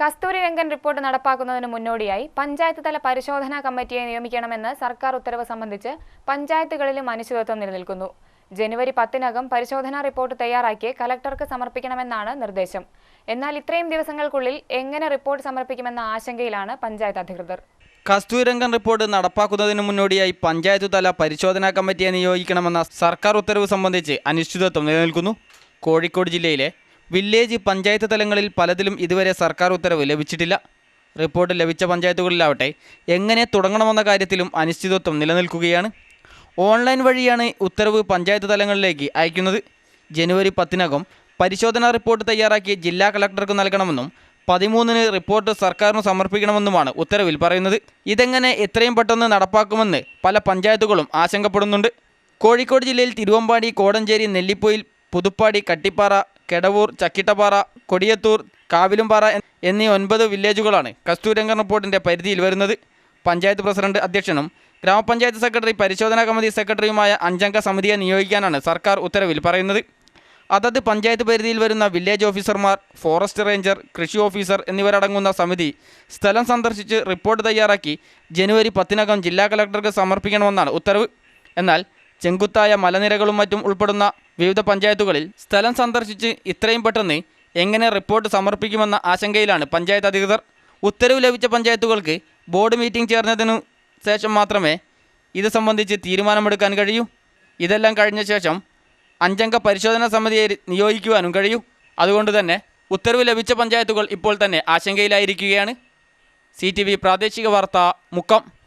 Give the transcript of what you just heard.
Kasturi Rangan report നടപ്പാക്കുന്നതിന് മുന്നോടിയായി പഞ്ചായത്ത് തല പരിശോധനാ കമ്മിറ്റിയെ നിയമിക്കണമെന്ന് സർക്കാർ ഉത്തരവ് സംബന്ധിച്ച് പഞ്ചായത്തുകളിലും അനിശ്ചിതത്വം നിലനിൽക്കുന്നു. ജനുവരി പത്തിനകം പരിശോധനാ റിപ്പോർട്ട് തയ്യാറാക്കി കലക്ടർക്ക് സമർപ്പിക്കണമെന്നാണ് നിർദ്ദേശം. എന്നാൽ ഇത്രയും ദിവസങ്ങൾക്കുള്ളിൽ എങ്ങനെ റിപ്പോർട്ട് സമർപ്പിക്കുമെന്ന ആശങ്കയിലാണ് പഞ്ചായത്ത് അധികൃതർ. കസ്തൂരംഗൻ റിപ്പോർട്ട് നടപ്പാക്കുന്നതിന് മുന്നോടിയായി പഞ്ചായത്ത് തല പരിശോധനാ കമ്മിറ്റിയെ നിയോഗിക്കണമെന്ന സർക്കാർ ഉത്തരവ് സംബന്ധിച്ച് അനിശ്ചിതത്വം നിലനിൽക്കുന്നു. കോഴിക്കോട് ജില്ലയിലെ വില്ലേജ് പഞ്ചായത്ത് തലങ്ങളിൽ പലതിലും ഇതുവരെ സർക്കാർ ഉത്തരവ് ലഭിച്ചിട്ടില്ല. റിപ്പോർട്ട് ലഭിച്ച പഞ്ചായത്തുകളിലാവട്ടെ എങ്ങനെ തുടങ്ങണമെന്ന കാര്യത്തിലും അനിശ്ചിതത്വം നിലനിൽക്കുകയാണ്. ഓൺലൈൻ വഴിയാണ് ഉത്തരവ് പഞ്ചായത്ത് തലങ്ങളിലേക്ക് അയക്കുന്നത്. ജനുവരി പത്തിനകം പരിശോധനാ റിപ്പോർട്ട് തയ്യാറാക്കി ജില്ലാ കളക്ടർക്ക് നൽകണമെന്നും പതിമൂന്നിന് റിപ്പോർട്ട് സർക്കാരിന് സമർപ്പിക്കണമെന്നുമാണ് ഉത്തരവിൽ പറയുന്നത്. ഇതെങ്ങനെ എത്രയും പെട്ടെന്ന് നടപ്പാക്കുമെന്ന് പല പഞ്ചായത്തുകളും ആശങ്കപ്പെടുന്നുണ്ട്. കോഴിക്കോട് ജില്ലയിൽ തിരുവമ്പാടി കോടഞ്ചേരി നെല്ലിപ്പൊയിൽ പുതുപ്പാടി കട്ടിപ്പാറ കെടവൂർ ചക്കിട്ടപ്പാറ കൊടിയത്തൂർ കാവിലുംപാറ എന്നീ ഒൻപത് വില്ലേജുകളാണ് കസ്തൂരംഗൻ റിപ്പോർട്ടിന്റെ പരിധിയിൽ വരുന്നത്. പഞ്ചായത്ത് പ്രസിഡന്റ് അധ്യക്ഷനും ഗ്രാമപഞ്ചായത്ത് സെക്രട്ടറി പരിശോധനാ കമ്മിറ്റി സെക്രട്ടറിയുമായ അഞ്ചംഗ സമിതിയെ നിയോഗിക്കാനാണ് സർക്കാർ ഉത്തരവിൽ പറയുന്നത്. അതത് പഞ്ചായത്ത് പരിധിയിൽ വരുന്ന വില്ലേജ് ഓഫീസർമാർ ഫോറസ്റ്റ് റേഞ്ചർ കൃഷി ഓഫീസർ എന്നിവരടങ്ങുന്ന സമിതി സ്ഥലം സന്ദർശിച്ച് റിപ്പോർട്ട് തയ്യാറാക്കി ജനുവരി പത്തിനകം ജില്ലാ കളക്ടർക്ക് സമർപ്പിക്കണമെന്നാണ് ഉത്തരവ്. എന്നാൽ ചെങ്കുത്തായ മലനിരകളും മറ്റും ഉൾപ്പെടുന്ന വിവിധ പഞ്ചായത്തുകളിൽ സ്ഥലം സന്ദർശിച്ച് ഇത്രയും പെട്ടെന്ന് എങ്ങനെ റിപ്പോർട്ട് സമർപ്പിക്കുമെന്ന ആശങ്കയിലാണ് പഞ്ചായത്ത് അധികൃതർ. ഉത്തരവ് ലഭിച്ച പഞ്ചായത്തുകൾക്ക് ബോർഡ് മീറ്റിംഗ് ചേർന്നതിനു ശേഷം മാത്രമേ ഇത് സംബന്ധിച്ച് തീരുമാനമെടുക്കാൻ കഴിയൂ. ഇതെല്ലാം കഴിഞ്ഞ ശേഷം അഞ്ചംഗ പരിശോധനാ സമിതിയെ നിയോഗിക്കുവാനും കഴിയൂ. അതുകൊണ്ട് തന്നെ ഉത്തരവ് ലഭിച്ച പഞ്ചായത്തുകൾ ഇപ്പോൾ തന്നെ ആശങ്കയിലായിരിക്കുകയാണ്. സി പ്രാദേശിക വാർത്ത മുക്കം.